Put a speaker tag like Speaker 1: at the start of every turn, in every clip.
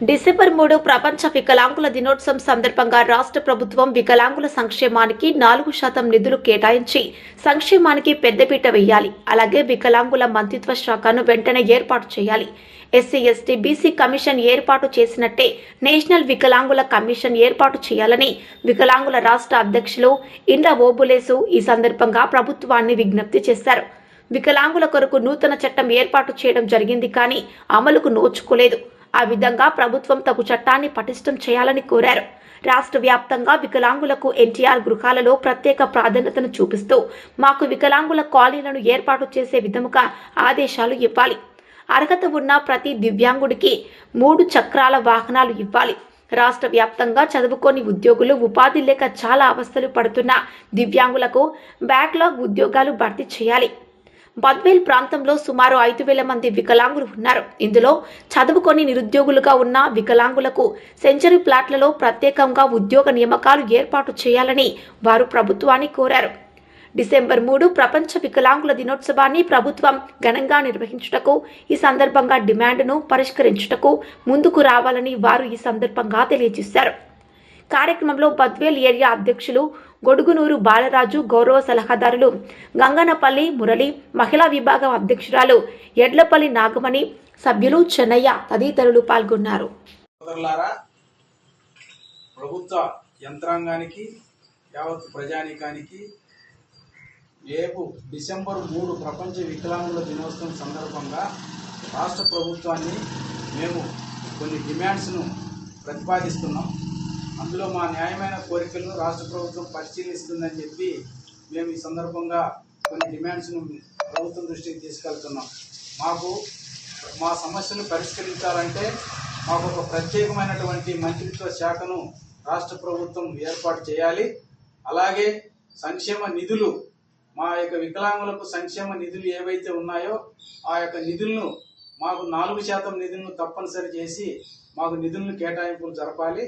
Speaker 1: December మూడు ప్రపంచ వికలాంగుల దినోత్సవం సందర్భంగా రాష్ట్ర ప్రభుత్వం వికలాంగుల సంక్షేమానికి నాలుగు శాతం నిధులు కేటాయించి సంక్షేమానికి పెద్దపీట వేయాలి. అలాగే వికలాంగుల మంత్రిత్వ శాఖను వెంటనే ఏర్పాటు చేయాలి. ఎస్సీ ఎస్టీ బీసీ కమిషన్ ఏర్పాటు చేసినట్టే నేషనల్ వికలాంగుల కమిషన్ ఏర్పాటు చేయాలని వికలాంగుల రాష్ట్ర అధ్యక్షులు ఇండ్ల ఓబులేసు ఈ సందర్భంగా ప్రభుత్వాన్ని విజ్ఞప్తి చేశారు. వికలాంగుల కొరకు నూతన చట్టం ఏర్పాటు చేయడం జరిగింది కానీ అమలుకు నోచుకోలేదు. ఆ విధంగా ప్రభుత్వం తగు చట్టాన్ని పటిష్టం చేయాలని కోరారు. రాష్ట్ర వ్యాప్తంగా వికలాంగులకు ఎన్టీఆర్ గృహాలలో ప్రత్యేక ప్రాధాన్యతను చూపిస్తూ మాకు వికలాంగుల కాలనీలను ఏర్పాటు చేసే విధముగా ఆదేశాలు ఇవ్వాలి. అర్హత ఉన్న ప్రతి దివ్యాంగుడికి మూడు చక్రాల వాహనాలు ఇవ్వాలి. రాష్ట్ర వ్యాప్తంగా చదువుకొని ఉద్యోగులు ఉపాధి లేక చాలా అవస్థలు పడుతున్న దివ్యాంగులకు బ్యాక్లాగ్ ఉద్యోగాలు భర్తీ చేయాలి. బద్వేల్ ప్రాంతంలో సుమారు ఐదు వేల మంది వికలాంగులు ఉన్నారు. ఇందులో చదువుకొని నిరుద్యోగులుగా ఉన్న వికలాంగులకు సెంచరీ ప్లాట్లలో ప్రత్యేకంగా ఉద్యోగ నియామకాలు ఏర్పాటు చేయాలని వారు ప్రభుత్వాన్ని కోరారు. డిసెంబర్ మూడు ప్రపంచ వికలాంగుల దినోత్సవాన్ని ప్రభుత్వం ఘనంగా నిర్వహించుటకు ఈ సందర్భంగా డిమాండ్ను పరిష్కరించుటకు ముందుకు రావాలని వారు ఈ సందర్భంగా తెలియజేశారు. కార్యక్రమంలో బద్వేల్ ఏరియా అధ్యక్షులు గొడుగునూరు బాలరాజు గౌరవ సలహాదారులు గంగనపల్లి మురళి మహిళా విభాగం అధ్యక్షురాలు ఎడ్లపల్లి నాగమణి సభ్యులు చెన్నయ్య తదితరులు పాల్గొన్నారు.
Speaker 2: ప్రభుత్వ యంత్రాంగానికి యావత్ ప్రజానీకానికి రేపు డిసెంబర్ మూడు ప్రపంచ వికలాంగుల దినోత్సవం సందర్భంగా రాష్ట్ర ప్రభుత్వాన్ని మేము కొన్ని డిమాండ్స్ను ప్రతిపాదిస్తున్నాం. అందులో మా న్యాయమైన కోరికలను రాష్ట్ర ప్రభుత్వం పరిశీలిస్తుందని చెప్పి మేము ఈ సందర్భంగా కొన్ని డిమాండ్స్ను ప్రభుత్వం దృష్టికి తీసుకెళ్తున్నాం. మాకు మా సమస్యను పరిష్కరించాలంటే మాకు ఒక ప్రత్యేకమైనటువంటి మంత్రిత్వ శాఖను రాష్ట్ర ప్రభుత్వం ఏర్పాటు చేయాలి. అలాగే సంక్షేమ నిధులు మా యొక్క వికలాంగులకు సంక్షేమ నిధులు ఏవైతే ఉన్నాయో ఆ యొక్క నిధులను మాకు నాలుగు శాతం నిధులను తప్పనిసరి చేసి మాకు నిధులను కేటాయింపులు జరపాలి.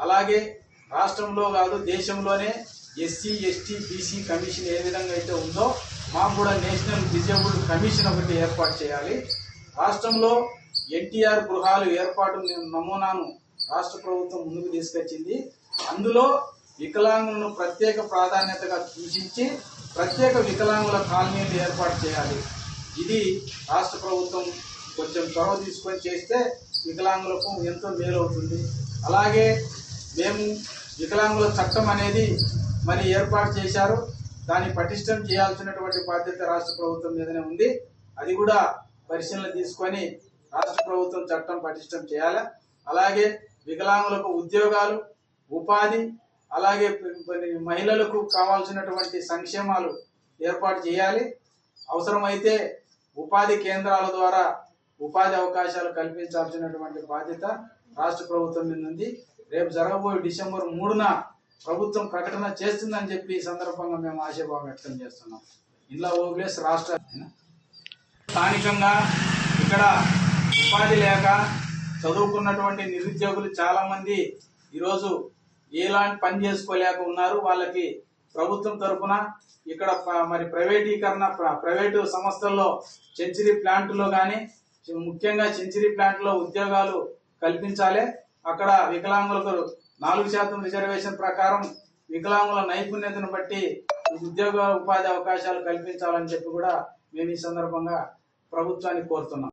Speaker 2: అలాగే రాష్ట్రంలో కాదు దేశంలోనే ఎస్సీ ఎస్టీ బీసీ కమిషన్ ఏ విధంగా అయితే ఉందో మాకు కూడా నేషనల్ డిజేబుల్డ్ కమిషన్ ఒకటి ఏర్పాటు చేయాలి. రాష్ట్రంలో ఎన్టీఆర్ గృహాలు ఏర్పాటు నమూనాను రాష్ట్ర ప్రభుత్వం ముందుకు తీసుకొచ్చింది. అందులో వికలాంగులను ప్రత్యేక ప్రాధాన్యతగా సూచించి ప్రత్యేక వికలాంగుల కాలనీలు ఏర్పాటు చేయాలి. ఇది రాష్ట్ర ప్రభుత్వం కొంచెం చొరవ తీసుకొని చేస్తే వికలాంగులకు ఎంతో మేలు అవుతుంది అలాగే మేము వికలాంగుల చట్టం అనేది మరి ఏర్పాటు చేశారు. దాన్ని పటిష్టం చేయాల్సినటువంటి బాధ్యత రాష్ట్ర ప్రభుత్వం మీదనే ఉంది. అది కూడా పరిశీలన తీసుకొని రాష్ట్ర ప్రభుత్వం చట్టం పటిష్టం చేయాలి. అలాగే వికలాంగులకు ఉద్యోగాలు ఉపాధి అలాగే మహిళలకు కావాల్సినటువంటి సంక్షేమాలు ఏర్పాటు చేయాలి. అవసరమైతే ఉపాధి కేంద్రాల ద్వారా ఉపాధి అవకాశాలు కల్పించాల్సినటువంటి బాధ్యత రాష్ట్ర ప్రభుత్వం మీద ఉంది. రేపు జరగబోయే డిసెంబర్ మూడున ప్రభుత్వం ప్రకటన చేస్తుందని చెప్పి ఈ సందర్భంగా మేము ఆశాభావం వ్యక్తం చేస్తున్నాం. ఇలా ఓబ్లేస్ రాష్ట్ర స్థానికంగా ఇక్కడ ఉపాధి లేక చదువుకున్నటువంటి నిరుద్యోగులు చాలా మంది ఈరోజు ఎలాంటి పని చేసుకోలేక ఉన్నారు. వాళ్ళకి ప్రభుత్వం తరఫున ఇక్కడ మరి ప్రైవేటీకరణ ప్ర- ప్రైవేటు సంస్థల్లో సెంచరీ ప్లాంట్లో కానీ ముఖ్యంగా సెంచరీ ప్లాంట్లో ఉద్యోగాలు కల్పించాలి. అక్కడ వికలాంగులకు నాలుగు శాతం రిజర్వేషన్ ప్రకారం వికలాంగుల నైపుణ్యతను బట్టి ఉద్యోగ ఉపాధి అవకాశాలు కల్పించాలని చెప్పి కూడా మేము ఈ సందర్భంగా ప్రభుత్వాన్ని కోరుతున్నాం.